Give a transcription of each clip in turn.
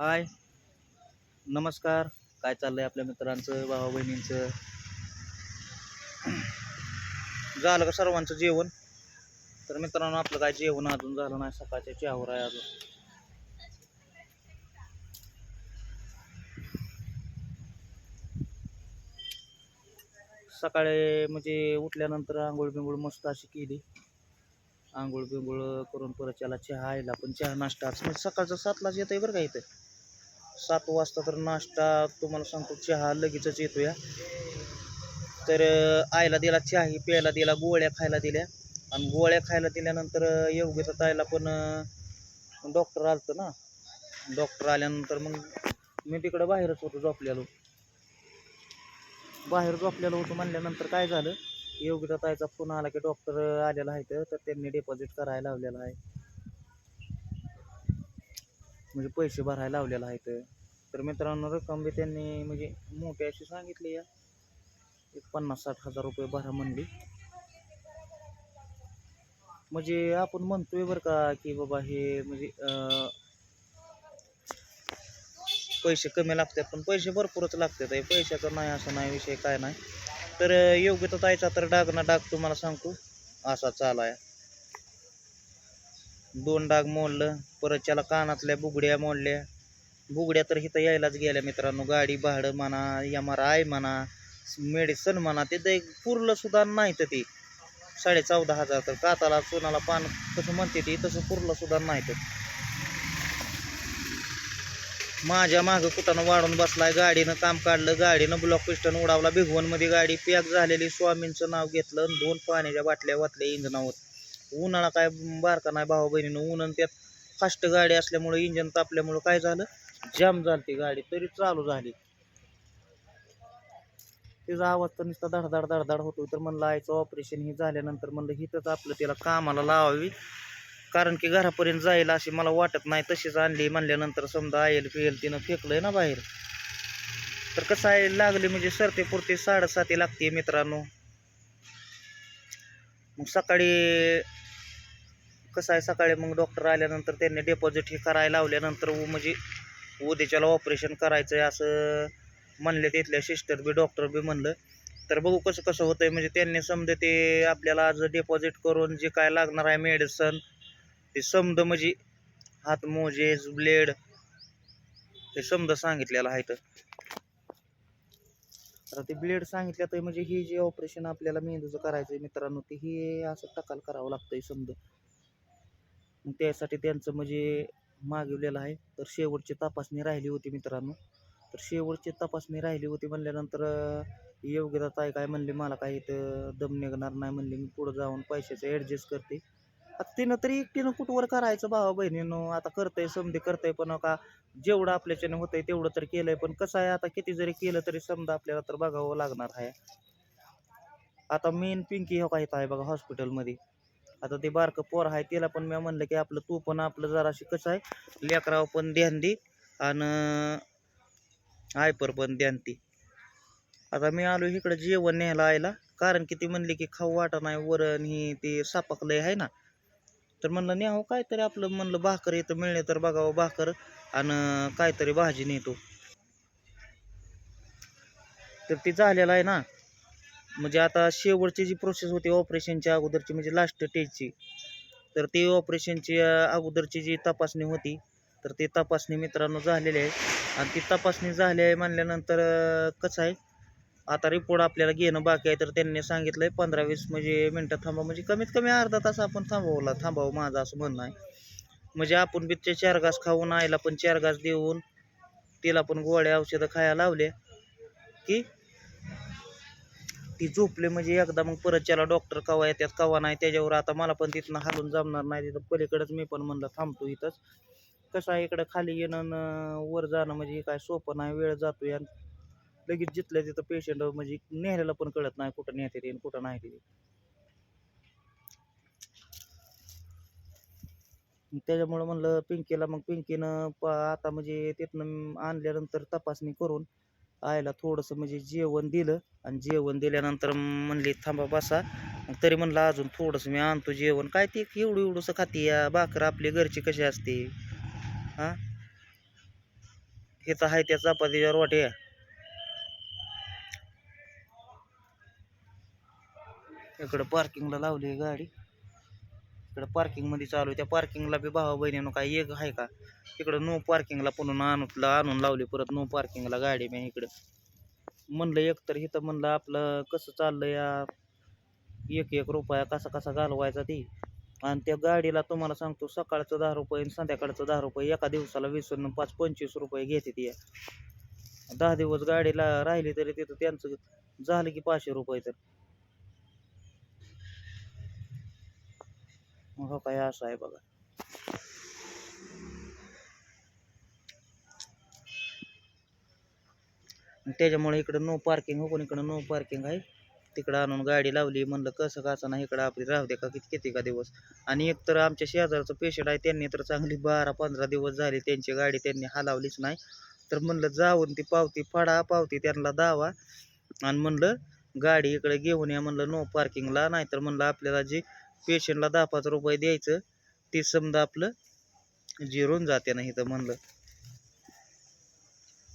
हाय. नमस्कार. काय चाललंय आपल्या मित्रांचं भावा बहिणींचं? झालं का सर्वांचं जेवण? तर मित्रांनो आपलं काय जेवण अजून झालं नाही सकाळच्या चहावर आहे अजून. सकाळी म्हणजे उठल्यानंतर आंघोळ बिंघोळ मस्त अशी केली. आंघोळ बिंघोळ करून परत त्याला चहा आयला पण चहा नाश्ता म्हणजे सकाळचं सातलाच येतंय बरं का इथं. सात वाजता तर नाश्ता तुम्हाला सांगतो चहा लगेचच येतो या तर आईला दिला चहा ही प्यायला दिला गोळ्या खायला दिल्या. आणि गोळ्या खायला दिल्यानंतर योग्यता ताईला पण डॉक्टर आलतं ना. डॉक्टर आल्यानंतर मग मी तिकडं बाहेरच होतो झोपलेलो. बाहेर झोपलेलो होतो म्हणल्यानंतर काय झालं योग्यता ताईचा फोन आला की डॉक्टर आलेला आहे तर त्यांनी डिपॉझिट करायला लावलेला आहे. म्हणजे पैसे भरायला लावलेला आहे तर मित्रांनो रक्कम बी त्यांनी म्हणजे मोठी अशी सांगितली या एक पन्नास साठ हजार रुपये भरा म्हणली. म्हणजे आपण म्हणतोय बरं का की बाबा हे म्हणजे अं, पैसे कमी लागतात पण पैसे भरपूरच लागतात हे पैशाचा नाही असं नाही विषय काय नाही. तर योग्य तर जायचा तर डाग ना डाग तुम्हाला सांगतो. असा चालाय दोन डाग मोडलं परत त्याला कानातल्या बुगड्या मोडल्या. बुगड्या तर इथं यायलाच गेल्या मित्रांनो. गाडी भाडं म्हणा एम आर आय म्हणा मेडिसन म्हणा ते ते पुरलं सुद्धा नाही तर ते. साडे चौदा हजार तर काताला सोनाला पान कसं म्हणते ते तसं पुरलं सुद्धा नाही तर. माझ्या मागं कुठानं वाढून बसलाय गाडीनं काम काढलं गाडीनं ब्लॉक पिस्टन उडावला भिगवणमध्ये गाडी पॅक झालेली स्वामींचं नाव घेतलं आणि दोन पाण्याच्या बाटल्या वाटल्या इंजनावर. उन्हाळा काय बारका नाही भाऊ बहिणीनं ऊन त्यात फास्ट गाडी असल्यामुळं इंजन तापल्यामुळं काय झालं? जाम झाली गाडी तरी चालू झाली. तिचा आवाज तर नुसता धडधड धडधड होतो तर म्हणलं आईचं ऑपरेशन हे झाल्यानंतर म्हणलं हिथंच आपलं तिला कामाला लावावी. कारण की घरापर्यंत जाईल अशी मला वाटत नाही तशीच आणली म्हणल्यानंतर समजा आयल फिएल तिनं फेकलंय ना बाहेर. तर कसं आहे लागली म्हणजे सरते पुरते साडेसाती लागते मित्रांनो. मग सकाळी कसं आहे सकाळी मग डॉक्टर आल्यानंतर त्यांनी डेपॉझिट हे करायला लावल्यानंतर म्हणजे उद्याच्याला ऑपरेशन करायचं आहे असं म्हणले तिथल्या सिस्टर बी डॉक्टर बी म्हणलं. तर बघू कसं कसं होतं आहे म्हणजे त्यांनी समजा ते आपल्याला आज डिपॉझिट करून जे काय लागणार आहे मेडिसन ते समजा म्हणजे हात मोजेज ब्लेड हे समजा सांगितलेलं आहे तर ते ब्लेड सांगितलं तर म्हणजे हे जे ऑपरेशन आपल्याला मेंदूचं करायचं आहे मित्रांनो ते हे असं टकाल करावं लागतंय समजा. मग त्यासाठी त्यांचं म्हणजे मागवलेलं आहे. तर शेवटची तपासणी राहिली होती मित्रांनो. तर शेवटची तपासणी राहिली होती म्हणल्यानंतर अं, योग्यता आहे काय म्हणले मला काही इथं दम निघणार नाही म्हणले. मी पुढं जाऊन पैशाचं ॲडजस्ट करते. आता तिनं तरी एकटीनं कुठवर करायचं भावा बहिणीनं? आता करतंय समधी करतंय पण का जेवढं आपल्याच्याने होतंय तेवढं तर केलंय पण कसं आहे आता किती जरी केलं तरी समजा आपल्याला तर बघावं लागणार आहे. आता मेन पिंकी हो काही आहे बघा हॉस्पिटलमध्ये आता ते बारकं पोर आहे त्याला पण मी म्हणलं की आपलं तू पण आपलं जराशी कसं आहे लेकरावर पण ध्यान दे आणि आयपर पण ध्यान दे. आता मी आलो इकडं जेवण न्यायला आयला कारण की ती म्हणली की खाऊ वाटा नाही वरण ही ते सापाकलंय आहे ना. तर म्हणलं न्याहो काहीतरी आपलं म्हणलं भाकर इथं मिळणे तर बघावं भाकर आणि काहीतरी भाजी नेतो. तर ती झालेलं आहे ना म्हणजे आता शेवटची जी प्रोसेस होती ऑपरेशनच्या अगोदरची म्हणजे लास्ट स्टेजची तर ती ऑपरेशनची अगोदरची जी तपासणी होती तर ती तपासणी मित्रांनो झालेली आहे. आणि ती तपासणी झाली आहे म्हणल्यानंतर कसं आहे आता रिपोर्ट आपल्याला घेणं बाकी आहे तर त्यांनी सांगितलं आहे पंधरा वीस म्हणजे मिनटं थांबा म्हणजे कमीत कमी अर्धा तास आपण थांबवला थांबावं माझं असं म्हणणं आहे. म्हणजे आपण बी ते चार घास खाऊन आईला पण चार घास देऊन तिला पण गोळ्या औषधं खायला लावले की ती झोपले म्हणजे एकदा मग परत त्याला डॉक्टर कवा येतात कवा नाही त्याच्यावर आता मला पण तिथनं हालून जमणार नाही. तिथं पलीकडेच मी पण म्हणलं थांबतो इथंच. कसं आहे इकडं खाली येणं वर जाणं म्हणजे काय सोपं नाही वेळ जातो या लगेच जिथल्या तिथं पेशंट म्हणजे नेहलेला पण कळत नाही कुठं नेते ते कुठं नाही ते. त्याच्यामुळं म्हणलं पिंकीला मग पिंकीनं प आता म्हणजे तिथनं आणल्यानंतर तपासणी करून आईला थोडंसं म्हणजे जेवण दिलं आणि जेवण दिल्यानंतर म्हणली थांबा बसा. मग तरी म्हणलं अजून थोडंसं मी आणतो जेवण. काय ते एवढं एवढंसं खाती या भाकर? आपली घरची कशी असते? हां? हे तर आहे त्या चपातीच्या रोट्या इकडं पार्किंगला लावली आहे गाडी. इकडं पार्किंगमध्ये चालू आहे. त्या पार्किंगला बी भावा बहिणीनं काय एक आहे का? इकडं नो पार्किंगला पुन्हा आणून आणून लावली परत नो पार्किंगला गाडी मी इकडं. म्हणलं एक तर इथं म्हणलं आपलं कसं चाललं या? एक एक रुपया कसा कसा घालवायचा ती? आणि त्या गाडीला तुम्हाला सांगतो सकाळचं दहा रुपये आणि संध्याकाळचं दहा रुपये एका दिवसाला वीस पाच पंचवीस रुपये घेते ती. दहा दिवस गाडीला राहिली तरी तिथं त्यांचं झालं की पाचशे रुपये तर. मग हो काय असं आहे बघा. त्याच्यामुळे इकडं नो पार्किंग हो पण इकडं नो पार्किंग आहे. तिकडं आणून गाडी लावली म्हणलं कसं कसं नाही इकडं आपली राहू दे का किती किती का दिवस. आणि एक तर आमच्या शेजारचं पेशंट आहे त्यांनी तर चांगली बारा पंधरा दिवस झाले त्यांची गाडी त्यांनी हलावलीच नाही. तर म्हणलं जाऊन ती पावती फाडा पावती त्यांना दावा. आणि म्हणलं गाडी इकडे घेऊन या म्हणलं नो पार्किंगला नाहीतर म्हणलं आपल्याला जे पेशंटला दहा पाच रुपये द्यायचं ते समजा आपलं जिरून जाते नाही तर म्हणलं.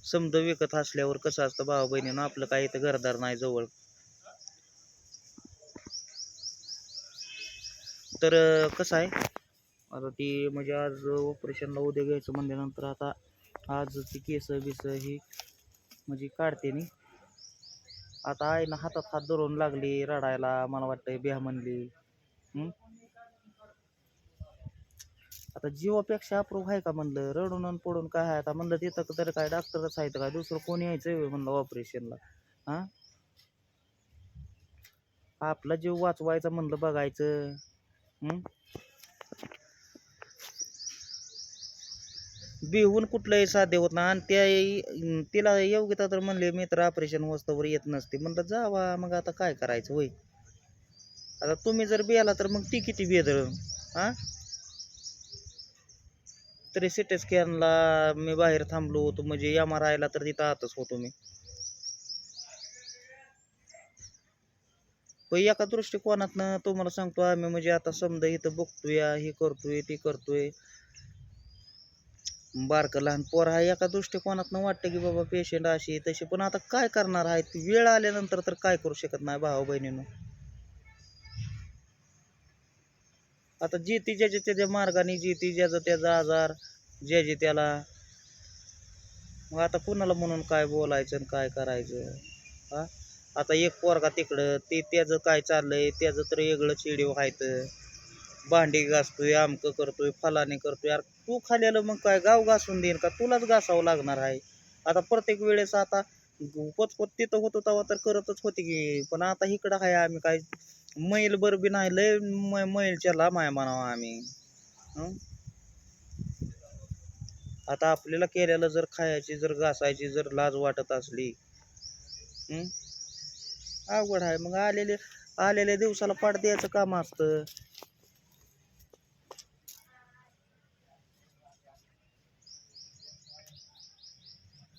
समजा विकत असल्यावर कसं असतं भावा बहिणीनं आपलं काही तर घरदार नाही जवळ. तर कसं आहे? आता ती म्हणजे आज ऑपरेशनला उद्या घ्यायचं म्हणल्यानंतर आता आज ती केस बिस ही म्हणजे काढते नी. आता आईनं हातात हात धरून लागली रडायला मला वाटतंय ब्या म्हणली. आता जीवापेक्षा अप्रूव्ह आहे का म्हणलं? रडून आणि पडून काय आहे? आता म्हणलं तिथं तर काय डॉक्टरच आहेत काय? दुसरं कोणी यायचं म्हणलं ऑपरेशनला हा? आपला जीव वाचवायचा म्हणलं बघायचं. बिहून कुठलंही साध्य होत नाही. आणि त्या तिला योग्यता तर म्हणले मी तर ऑपरेशन वस्तूवर येत नसते. म्हणलं जावा मग आता काय करायचं होय? आता तुम्ही जर बियाला तर मग ती किती बेदर हा? तरी सिटी स्कॅनला मी बाहेर थांबलो होतो म्हणजे एम आर आयला तर तिथं आतच होतो मी. पण एका दृष्टिकोनातनं तुम्हाला सांगतो आम्ही म्हणजे आता समजा इथं बघतोय हे करतोय ते करतोय. बारकं लहान पोर हा एका दृष्टिकोनातनं वाटतं की बाबा पेशंट अशी तशी पण आता काय करणार आहे? वेळ आल्यानंतर तर काय करू शकत नाही भावा बहिणीनं आता जे ती ज्याच्या त्याच्या मार्गाने जे ती ज्याचा त्याचा आजार ज्याचे त्याला. मग आता कुणाला म्हणून काय बोलायचं आणि काय करायचं? हा? आता एक पोरगा तिकडं ते त्याचं काय चाललंय? त्याचं तर वेगळं चिडीव व्हायचं भांडी घासतोय आमकं करतोय फलाने करतोय. यार तू खाल्याला मग काय? गाव घासून देईन का? तुलाच घासावं लागणार आहे. आता प्रत्येक वेळेस आता पचपत तिथं होतो तेव्हा तर करतच होती की. पण आता इकडं आहे आम्ही काय मैल बर बी नाही लय मैलच्या लांब आहे म्हणावं आम्ही. आता आपल्याला केल्याला जर खायची जर घासायची जर लाज वाटत असली. अवघड आहे. मग आलेले आलेल्या दिवसाला पाठ द्यायचं काम असतं.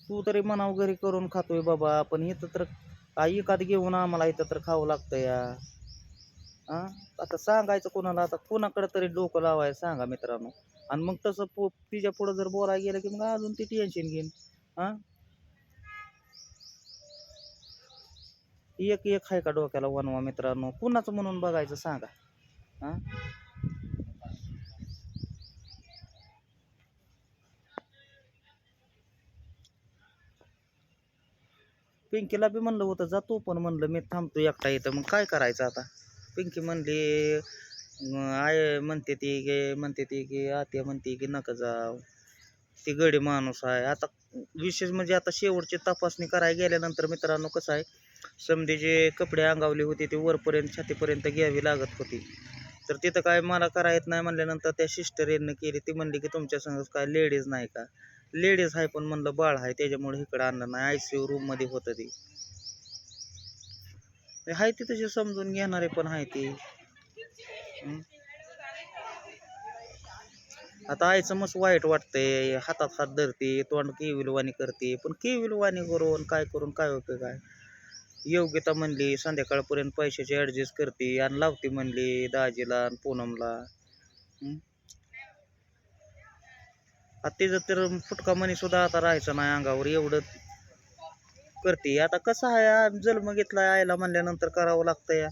तू तरी मनाव घरी करून खातोय बाबा पण इथं तर आई घेऊन आम्हाला इथं तर खावं लागतं या. हा? आता सांगायचं कोणाला आता कोणाकडे तरी डोकं लावायचं सांगा मित्रांनो. आणि मग तसं पो तिच्या पुढं जर बोलायला गेलं की मग अजून ती टेन्शन घेईन. हा? एक एक आहे का डोक्याला वनवा मित्रांनो? कुणाचं म्हणून बघायचं सांगा. हा? पिंकीला बी म्हणलं होतं जातो पण म्हणलं मी थांबतो एकटा इथं. मग काय करायचं आता? पिंकी म्हणली आय म्हणते ती की म्हणते ती की आत्या म्हणते की नका जाव ती गडी माणूस आहे. आता विशेष म्हणजे आता शेवटची तपासणी करायला गेल्यानंतर मित्रांनो कसं आहे समधी जे कपडे अंगावले होते ते वरपर्यंत छातीपर्यंत घ्यावी लागत होती. तर तिथं काय मला करायत नाही म्हणल्यानंतर त्या सिस्टर यांनी केली. ती म्हणली की तुमच्या संग काय लेडीज नाही का? लेडीज आहे पण म्हणलं बाळ आहे त्याच्यामुळे इकडं आणलं नाही. आय सी यू रूममध्ये होतं ती ते. आहे ती तशी समजून घेणारे पण आहे ती. आता आईचं मस्त वाईट वाटतंय हातात हात धरते तोंड केविलवाणी करते पण केविलवाणी करून काय करून काय उपयोग आहे योग्यता म्हणली संध्याकाळपर्यंत पैशाची ॲडजस्ट करते आणि लावते म्हणली दाजीला आणि पूनमला. आता तिचं तर फुटका मनी सुद्धा आता राहायचं नाही अंगावर एवढं करते. आता कसं आहे? जन्म घेतला आईला म्हणल्यानंतर करावं लागतं या.